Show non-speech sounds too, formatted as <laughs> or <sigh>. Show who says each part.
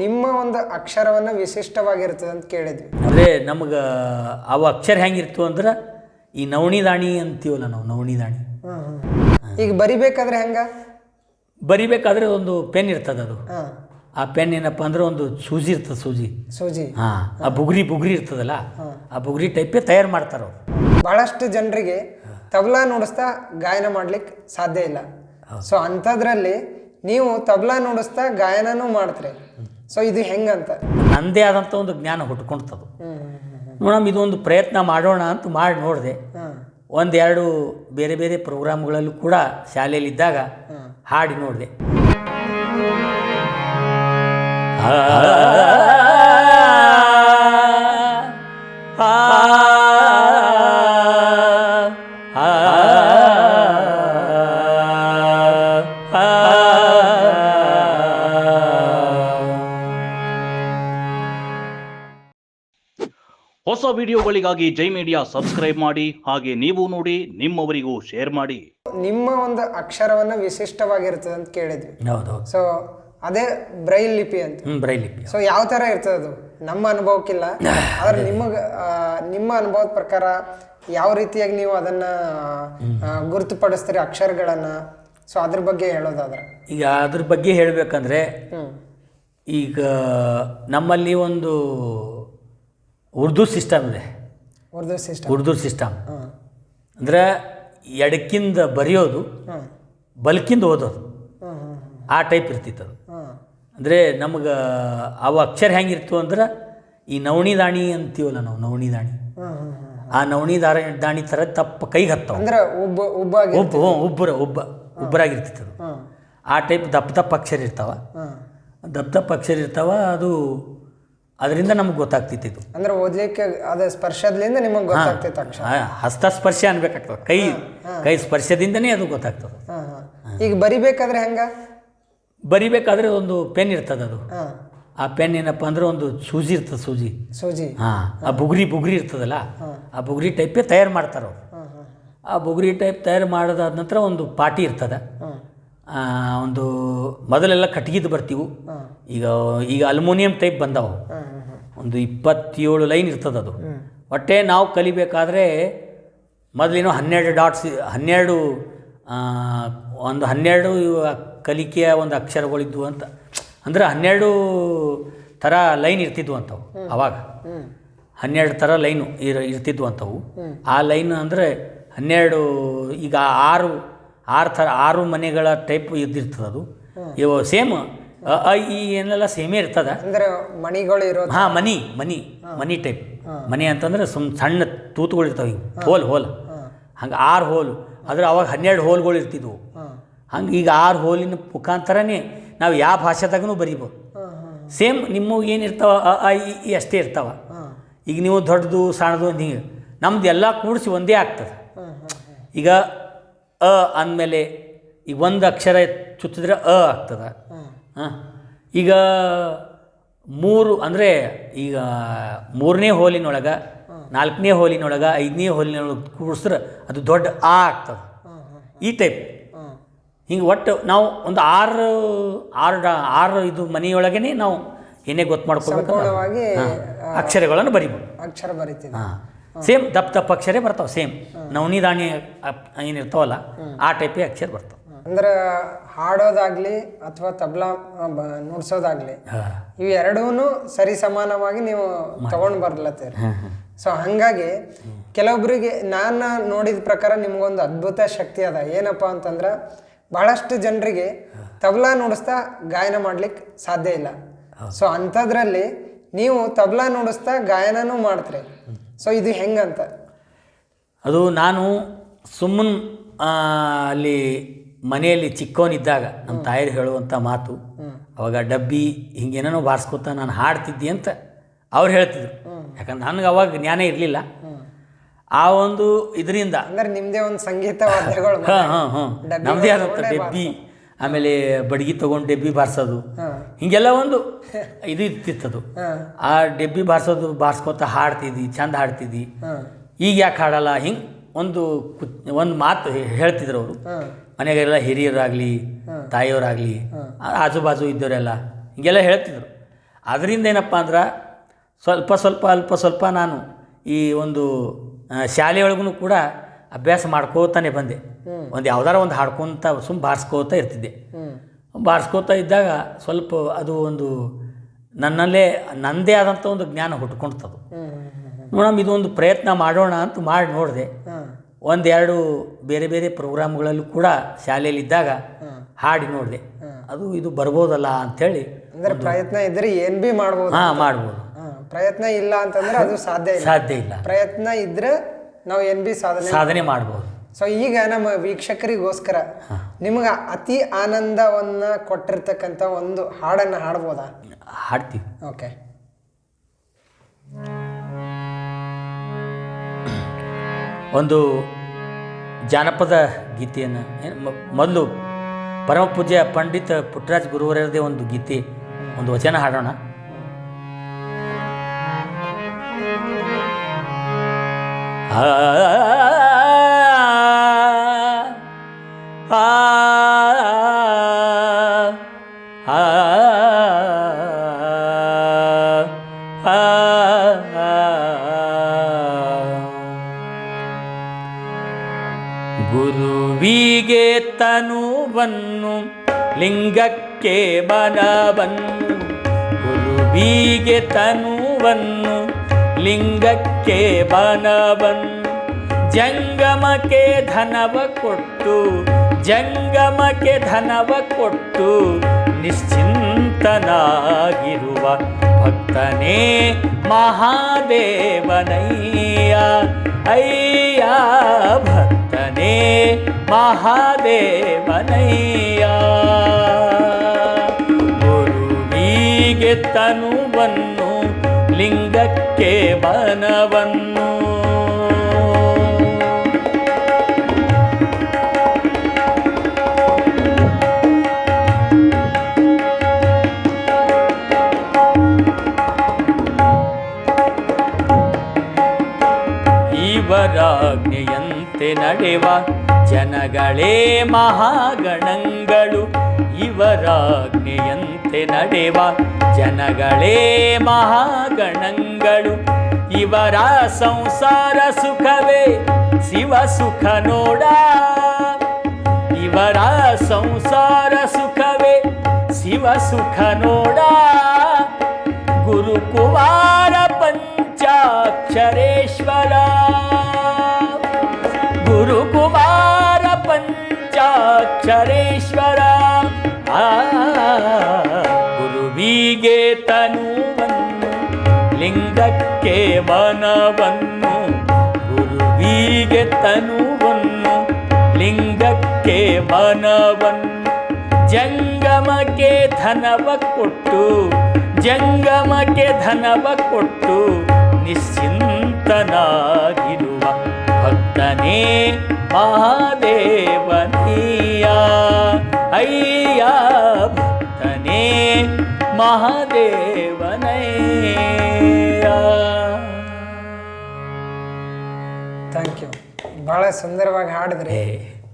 Speaker 1: ನಿಮ್ಮ ಒಂದು ಅಕ್ಷರವನ್ನು ವಿಶಿಷ್ಟವಾಗಿರ್ತದೆ ಅಂತ ಕೇಳಿದ್ವಿ.
Speaker 2: ಅಂದರೆ ನಮಗೆ ಅವ ಅಕ್ಷರ ಹೆಂಗಿರ್ತು ಅಂದ್ರೆ ಈ ನವಣಿ ದಾಣಿ ಅಂತೀವಲ್ಲ ನಾವು ನವಣಿ ದಾಣಿ.
Speaker 1: ಈಗ ಬರಿಬೇಕಾದ್ರೆ ಹೆಂಗ?
Speaker 2: ಬರಿಬೇಕಾದ್ರೆ ಒಂದು ಪೆನ್ ಇರ್ತದೆ ಅದು. ಆ ಪೆನ್ ಏನಪ್ಪ ಅಂದ್ರೆ ಒಂದು ಸೂಜಿ ಇರ್ತದೆ ಸೂಜಿ.
Speaker 1: ಸೂಜಿ.
Speaker 2: ಹಾಂ ಆ ಬುಗುರಿ ಬುಗುರಿ ಇರ್ತದಲ್ಲ ಆ ಬುಗುರಿ ಟೈಪೇ ತಯಾರು ಮಾಡ್ತಾರೆ ಅವ್ರು.
Speaker 1: ಬಹಳಷ್ಟು ಜನರಿಗೆ ತಬಲಾ ನುಡಿಸ್ತಾ ಗಾಯನ ಮಾಡ್ಲಿಕ್ಕೆ ಸಾಧ್ಯ ಇಲ್ಲ. ಸೊ ಅಂಥದ್ರಲ್ಲಿ ನೀವು ತಬಲಾ ನುಡಿಸ್ತಾ ಗಾಯನನೂ ಮಾಡ್ತೀರಿ. ಸೊ ಇದು ಹೆಂಗಂತ?
Speaker 2: ನಂದೇ ಆದಂಥ ಒಂದು ಜ್ಞಾನ ಹುಟ್ಕೊಳ್ತದು ನೋಡಮ್ಮ ಇದೊಂದು ಪ್ರಯತ್ನ ಮಾಡೋಣ ಅಂತ ಮಾಡಿ ನೋಡಿದೆ. ಒಂದೆರಡು ಬೇರೆ ಬೇರೆ ಪ್ರೋಗ್ರಾಮ್ಗಳಲ್ಲೂ ಕೂಡ ಶಾಲೆಯಲ್ಲಿದ್ದಾಗ ಹಾಡಿ ನೋಡಿದೆ.
Speaker 3: ಹೊಸ ವಿಡಿಯೋಗಳಿಗಾಗಿ ಜೈ ಮೀಡಿಯಾ ಸಬ್ಸ್ಕ್ರೈಬ್ ಮಾಡಿ ಹಾಗೆ ನೀವು ನೋಡಿ ನಿಮ್ಮವರಿಗೂ ಶೇರ್ ಮಾಡಿ.
Speaker 1: ನಿಮ್ಮ ಒಂದು ಅಕ್ಷರವನ್ನ ವಿಶಿಷ್ಟವಾಗಿರ್ತದೆ ಅಂತ ಕೇಳಿದ್ವಿ.
Speaker 2: ಹೌದು
Speaker 1: ಸೊ ಅದೇ ಬ್ರೈಲ್ ಲಿಪಿ ಅಂತ.
Speaker 2: ಬ್ರೈಲ್ ಲಿಪಿ.
Speaker 1: ಸೊ ಯಾವ ತರ ಇರ್ತದೆ ಅದು? ನಮ್ಮ ಅನುಭವಕ್ಕಿಲ್ಲ. <laughs> ಆದ್ರೆ ನಿಮಗ ಆ, ನಿಮ್ಮ ಅನುಭವದ ಪ್ರಕಾರ ಯಾವ ರೀತಿಯಾಗಿ ನೀವು ಅದನ್ನ ಆ, ಗುರುತುಪಡಿಸ್ತೀರಿ ಅಕ್ಷರಗಳನ್ನ? ಸೊ ಅದ್ರ ಬಗ್ಗೆ ಹೇಳೋದಾದ್ರೆ.
Speaker 2: ಈಗ ಅದ್ರ ಬಗ್ಗೆ ಹೇಳಬೇಕಂದ್ರೆ ಈಗ ನಮ್ಮಲ್ಲಿ ಒಂದು ಉರ್ದು ಸಿಸ್ಟಮ್ ಇದೆ.
Speaker 1: ಉರ್ದು ಸಿಸ್ಟಮ್.
Speaker 2: ಉರ್ದು ಸಿಸ್ಟಮ್. ಅಂದ್ರೆ ಎಡಕ್ಕಿಂದ ಬರೆಯೋದು ಬಲ್ಕಿಂದ ಓದೋದು. ಆ ಟೈಪ್ ಇರ್ತಿತ್ತು ಅದು. ಅಂದರೆ ನಮಗೆ ಅವ ಅಕ್ಷರ ಹೆಂಗಿರ್ತು ಅಂದ್ರೆ ಈ ನವಣಿ ದಾಣಿ ಅಂತೀವಲ್ಲ ನಾವು ನವಣಿ ದಾಣಿ. ಆ ನವಣಿ ದಾರ ದಾಣಿ ಥರ ತಪ್ಪ ಕೈಗೆ ಹತ್ತವು.
Speaker 1: ಅಂದ್ರೆ ಉಬ್ಬ ಉಬ್ಬ
Speaker 2: ಒಬ್ಬ ಹ್ಞೂ, ಒಬ್ಬರ ಒಬ್ಬ ಒಬ್ಬರಾಗಿರ್ತಿತ್ತು ಅದು. ಆ ಟೈಪ್ ದಪ್ಪ ದಪ್ಪ ಅಕ್ಷರ ಇರ್ತಾವ. ದಪ್ಪ ದಪ್ಪ ಅಕ್ಷರ ಇರ್ತಾವ ಅದು ಅದರಿಂದ ನಮ್ಗೆ ಗೊತ್ತಾಗ್ತಿತ್ತು ಇದು.
Speaker 1: ಅಂದ್ರೆ ಓದ್ಲಿಕ್ಕೆ ಅದ ಸ್ಪರ್ಶದಿಂದ ನಿಮಗೆ ಗೊತ್ತಾಗ್ತಿತ್ತು ಅಕ್ಷರ
Speaker 2: ಸ್ಪರ್ಶ ಅನ್ಬೇಕಾಗ್ತದೆ. ಕೈ ಕೈ ಸ್ಪರ್ಶದಿಂದನೇ ಅದು ಗೊತ್ತಾಗ್ತದೆ.
Speaker 1: ಈಗ ಬರಿಬೇಕಾದ್ರೆ ಹೆಂಗ?
Speaker 2: ಬರಿಬೇಕಾದ್ರೆ ಒಂದು ಪೆನ್ ಇರ್ತದೆ ಅದು. ಆ ಪೆನ್ ಏನಪ್ಪ ಅಂದ್ರೆ ಒಂದು ಸೂಜಿ ಇರ್ತದೆ ಸೂಜಿ.
Speaker 1: ಸೂಜಿ.
Speaker 2: ಹಾಂ ಆ ಬುಗುರಿ ಬುಗುರಿ ಇರ್ತದಲ್ಲ? ಆ ಬುಗುರಿ ಟೈಪೇ ತಯಾರು ಮಾಡ್ತಾರೆ ಅವರು. ಆ ಬುಗುರಿ ಟೈಪ್ ತಯಾರು ಮಾಡಿದಾದ ನಂತರ ಒಂದು ಪಾಟಿ ಇರ್ತದೆ. ಒಂದು ಮೊದಲೆಲ್ಲ ಕಟ್ಗಿದ್ದು ಬರ್ತೀವಿ. ಈಗ ಈಗ ಅಲ್ಯೂಮಿನಿಯಂ ಟೈಪ್ ಬಂದವು. ಒಂದು ಇಪ್ಪತ್ತೇಳು ಲೈನ್ ಇರ್ತದೆ ಅದು. ಒಟ್ಟೆ ನಾವು ಕಲಿಬೇಕಾದ್ರೆ ಮೊದಲೇನೋ ಹನ್ನೆರಡು ಡಾಟ್ಸ್ ಹನ್ನೆರಡು ಒಂದು ಹನ್ನೆರಡು ಕಲಿಕೆಯ ಒಂದು ಅಕ್ಷರಗಳಿದ್ವು ಅಂತ. ಅಂದ್ರೆ ಹನ್ನೆರಡು ಥರ ಲೈನ್ ಇರ್ತಿದ್ವು ಅಂತವು ಅವಾಗ. ಹನ್ನೆರಡು ಥರ ಲೈನು ಇರ್ ಇರ್ತಿದ್ವು ಅಂತವು. ಆ ಲೈನ್ ಅಂದರೆ ಹನ್ನೆರಡು ಈಗ ಆರು ಆರು ಥರ ಆರು ಮನೆಗಳ ಟೈಪ್ ಇದ್ದಿರ್ತದೆ ಅದು. ಇವು ಸೇಮ್ ಅ ಈ ಏನೆಲ್ಲ ಸೇಮೇ ಇರ್ತದೆ.
Speaker 1: ಅಂದ್ರೆ ಮಣಿಗಳು ಇರೋದು.
Speaker 2: ಹಾಂ ಮನಿ ಮನಿ ಮನಿ ಟೈಪ್ ಮನಿ ಅಂತಂದ್ರೆ ಸುಮ್ ಸಣ್ಣ ತೂತುಗಳು ಇರ್ತಾವೆ ಹಿಂಗೆ ಹೋಲ್ ಹೋಲ್. ಹಂಗೆ ಆರು ಹೋಲ್. ಆದ್ರೆ ಅವಾಗ ಹನ್ನೆರಡು ಹೋಲ್ಗಳು ಇರ್ತಿದ್ವು. ಹಂಗೆ ಈಗ ಆರು ಹೋಲಿನ ಮುಖಾಂತರನೇ ನಾವು ಯಾವ ಭಾಷೆದಾಗೂ ಬರೀಬೋದು. ಸೇಮ್ ನಿಮಗೆ ಏನು ಇರ್ತಾವ ಅ ಈ ಅಷ್ಟೇ ಇರ್ತಾವ. ಈಗ ನೀವು ದೊಡ್ಡದು ಸಣ್ಣದು ಅಂತ ಹಿಂಗೆ ನಮ್ದು ಎಲ್ಲ ಕೂಡಿಸಿ ಒಂದೇ ಆಗ್ತದೆ. ಈಗ ಅ ಅಂದಮೇಲೆ ಈಗ ಒಂದು ಅಕ್ಷರ ಚುಚ್ಚಿದ್ರೆ ಅ ಆಗ್ತದೆ. ಹಾಂ. ಈಗ ಮೂರು ಅಂದರೆ ಈಗ ಮೂರನೇ ಹೋಲಿನೊಳಗೆ ನಾಲ್ಕನೇ ಹೋಲಿನೊಳಗೆ ಐದನೇ ಹೋಲಿನೊಳಗೆ ಕೂಡಿಸಿದ್ರೆ ಅದು ದೊಡ್ಡ ಆ ಆಗ್ತದೆ. ಈ ಟೈಪ್ ಹಿಂಗೆ ಒಟ್ಟು ನಾವು ಒಂದು ಆರು ಆರು ಡ ಆರು ಇದು ಮನೆಯೊಳಗೇ ನಾವು ಏನೇ ಗೊತ್ತು
Speaker 1: ಮಾಡ್ಕೊಳ್ಬೇಕು
Speaker 2: ಅಕ್ಷರಗಳನ್ನು ಬರಿಬೋದು.
Speaker 1: ಅಕ್ಷರ ಬರಿತೀವಿ.
Speaker 2: ಹಾಂ. ಸೇಮ್ ದಪ್ಪ ದಪ್ಪ ಅಕ್ಷರೇ ಬರ್ತಾವೆ ಸೇಮ್. ನವನಿ ದಾಣಿ ಏನಿರ್ತಾವಲ್ಲ ಆ ಟೈಪೇ ಅಕ್ಷರ ಬರ್ತಾವೆ.
Speaker 1: ಅಂದ್ರೆ ಹಾಡೋದಾಗ್ಲಿ ಅಥವಾ ತಬ್ಲಾ ನುಡ್ಸೋದಾಗ್ಲಿ ಇವು ಎರಡೂ ಸರಿ ಸಮಾನವಾಗಿ ನೀವು ತಗೊಂಡ್ ಬರ್ಲತ್ತೀರಿ ಸೊ ಹಂಗಾಗಿ ಕೆಲವೊಬ್ಬರಿಗೆ ನಾನು ನೋಡಿದ ಪ್ರಕಾರ ನಿಮ್ಗೊಂದು ಅದ್ಭುತ ಶಕ್ತಿ ಅದ. ಏನಪ್ಪ ಅಂತಂದ್ರೆ ಬಹಳಷ್ಟು ಜನರಿಗೆ ತಬ್ಲಾ ನುಡಿಸ್ತಾ ಗಾಯನ ಮಾಡ್ಲಿಕ್ಕೆ ಸಾಧ್ಯ ಇಲ್ಲ. ಸೊ ಅಂಥದ್ರಲ್ಲಿ ನೀವು ತಬ್ಲಾ ನುಡಿಸ್ತಾ ಗಾಯನನೂ ಮಾಡ್ತೀರಿ. ಸೊ ಇದು ಹೆಂಗಂತ?
Speaker 2: ಅದು ನಾನು ಸುಮ್ಮನೆ ಅಲ್ಲಿ ಮನೆಯಲ್ಲಿ ಚಿಕ್ಕವನಿದ್ದಾಗ ನಮ್ಮ ತಾಯಿರು ಹೇಳುವಂಥ ಮಾತು ಅವಾಗ ಡಬ್ಬಿ ಹಿಂಗೇನೋ ಬಾರಿಸ್ಕೊತ ನಾನು ಹಾಡ್ತಿದ್ದೆ ಅಂತ ಅವ್ರು ಹೇಳ್ತಿದ್ರು. ಯಾಕಂದ್ರೆ ನನಗೆ ಅವಾಗ ಜ್ಞಾನ ಇರಲಿಲ್ಲ. ಆ ಒಂದು ಇದರಿಂದ
Speaker 1: ಅಂದ್ರೆ ನಿಮ್ಮದೇ ಒಂದು ಸಂಗೀತ
Speaker 2: ಹಾಂ ಹಾಂ ಹಾಂ. ನಮ್ಮದೇ ಆದಂಥ ಡೆಬ್ಬಿ. ಆಮೇಲೆ ಬಡಗಿ ತೊಗೊಂಡು ಡೆಬ್ಬಿ ಬಾರಿಸೋದು. ಹೀಗೆಲ್ಲ ಒಂದು ಇದು ಇರ್ತಿತ್ತದು. ಆ ಡೆಬ್ಬಿ ಬಾರಿಸೋದು ಬಾರಿಸ್ಕೊತ ಹಾಡ್ತಿದ್ದಿ ಚಂದ ಹಾಡ್ತಿದ್ದಿ. ಈಗ ಯಾಕೆ ಹಾಡಲ್ಲ? ಹಿಂಗೆ ಒಂದು ಒಂದು ಮಾತು ಹೇಳ್ತಿದ್ರು ಅವರು. ಮನೆಗೆಲ್ಲ ಹಿರಿಯರಾಗಲಿ ತಾಯಿಯವರಾಗಲಿ ಆಜು ಬಾಜು ಇದ್ದವರೆಲ್ಲ ಹಿಂಗೆಲ್ಲ ಹೇಳ್ತಿದ್ರು. ಅದರಿಂದ ಏನಪ್ಪ ಅಂದ್ರೆ ಸ್ವಲ್ಪ ಸ್ವಲ್ಪ ಅಲ್ಪ ಸ್ವಲ್ಪ ನಾನು ಈ ಒಂದು ಶಾಲೆಯೊಳಗೂ ಕೂಡ ಅಭ್ಯಾಸ ಮಾಡ್ಕೋತಾನೆ ಬಂದೆ. ಒಂದು ಯಾವ್ದಾರ ಒಂದು ಹಾಡ್ಕೊತ ಸುಮ್ ಬಾರಿಸ್ಕೋತಾ ಇರ್ತಿದ್ದೆ. ಬಾರಿಸ್ಕೋತಾ ಇದ್ದಾಗ ಸ್ವಲ್ಪ ಅದು ಒಂದು ನನ್ನಲ್ಲೇ ನನ್ನದೇ ಆದಂಥ ಒಂದು ಜ್ಞಾನ ಹುಟ್ಕೊಳ್ತದು ನೋಡಮ್ ಇದೊಂದು ಪ್ರಯತ್ನ ಮಾಡೋಣ ಅಂತ ಮಾಡಿ ನೋಡಿದೆ. ಒಂದೆರಡು ಬೇರೆ ಬೇರೆ ಪ್ರೋಗ್ರಾಮ್ಗಳಲ್ಲೂ ಕೂಡ ಶಾಲೆಯಲ್ಲಿದ್ದಾಗ ಹಾಡಿ ನೋಡಿದೆ. ಅದು ಇದು ಬರ್ಬೋದಲ್ಲ ಅಂಥೇಳಿ
Speaker 1: ಅಂದ್ರೆ ಪ್ರಯತ್ನ ಇದ್ರೆ ಏನ್ ಬಿ ಮಾಡ್ಬೋದು
Speaker 2: ಹಾಂ ಮಾಡ್ಬೋದು.
Speaker 1: ಪ್ರಯತ್ನ ಇಲ್ಲ ಅಂತಂದ್ರೆ ಅದು ಸಾಧ್ಯ ಇಲ್ಲ.
Speaker 2: ಸಾಧ್ಯ ಇಲ್ಲ.
Speaker 1: ಪ್ರಯತ್ನ ಇದ್ರೆ ನಾವು ಏನು ಬಿ ಸಾಧನೆ
Speaker 2: ಸಾಧನೆ ಮಾಡ್ಬೋದು.
Speaker 1: ಸೊ ಈಗ ನಮ್ಮ ವೀಕ್ಷಕರಿಗೋಸ್ಕರ ನಿಮ್ಗೆ ಅತಿ ಆನಂದವನ್ನ ಕೊಟ್ಟಿರ್ತಕ್ಕಂಥ ಒಂದು ಹಾಡನ್ನ ಹಾಡ್ಬೋದಾ?
Speaker 2: ಹಾಡ್ತೀವಿ.
Speaker 1: ಓಕೆ
Speaker 2: ಒಂದು ಜಾನಪದ ಗೀತೆಯನ್ನು ಮೊದಲು ಪರಮ ಪೂಜ್ಯ ಪಂಡಿತ ಪುಟ್ಟರಾಜ್ ಗುರುವರದೇ ಒಂದು ಗೀತೆ ಒಂದು ವಚನ ಹಾಡೋಣ. ಆ ಆ ಆ ಗುರುವಿಗೆ ತನುವನ್ನು ಲಿಂಗಕ್ಕೆ ಮನವನ್ನು ಗುರುವಿಗೆ ತನುವನ್ನು ಲಿಂಗಕ್ಕೆ ಮನವನ್ನು ಜಂಗಮಕ್ಕೆ ಧನವ ಕೊಟ್ಟು, ಜಂಗಮಕ್ಕೆ ಧನವ ಕೊಟ್ಟು ನಿಶ್ಚಿಂತನಾಗಿರುವ ಭಕ್ತನೇ ಮಹಾದೇವನಯ್ಯ. ಅಯ್ಯ ಭಕ್ತನೇ ಮಹಾದೇವನಯ್ಯ. ತನುವನ್ನು, ಲಿಂಗಕ್ಕೆ ಮನವನ್ನು ಇವರಾಜ್ಞೆಯಂತೆ ನಡೆವ ಜನಗಳೇ ಮಹಾಗಣಗಳು. ಇವರಾಜ್ಞೆಯಂತೆ ನಡೆವ ಜನಗಳೇ ಮಹಾಗಣಗಳು. ಇವರ ಸಂಸಾರ ಸುಖವೇ ಶಿವ ಸುಖ ನೋಡ. ಇವರ ಸಂಸಾರ ಸುಖವೇ ಶಿವ ಸುಖ ನೋಡ. ಗುರುಕುಮಾರ ಪಂಚಾಕ್ಷರೇಶ್ವರ ಪಂಚಾಕ್ಷರೇಶ್ವರ ಆ, ಗುರುವಿಗೆ ತನುವನ್ನು, ಲಿಂಗಕ್ಕೆ ಮನವನ್ನು ಗುರುವಿಗೆ ತನುವನ್ನು, ಲಿಂಗಕ್ಕೆ ಮನವನ್ನು ಜಂಗಮಕ್ಕೆ ಧನವ ಕೊಟ್ಟು, ಜಂಗಮಕ್ಕೆ ಧನವ ಕೊಟ್ಟು ನಿಶ್ಚಿಂತನಾಗಿರುವ ಭಕ್ತನೇ ಮಹಾದೇವನೀಯ ಅಯ್ಯ ಭಕ್ತನೇ ಮಹಾದೇವನಯ್ಯ
Speaker 1: ಥ್ಯಾಂಕ್ ಯು ಬಹಳ ಸುಂದರವಾಗಿ ಹಾಡಿದ್ರಿ.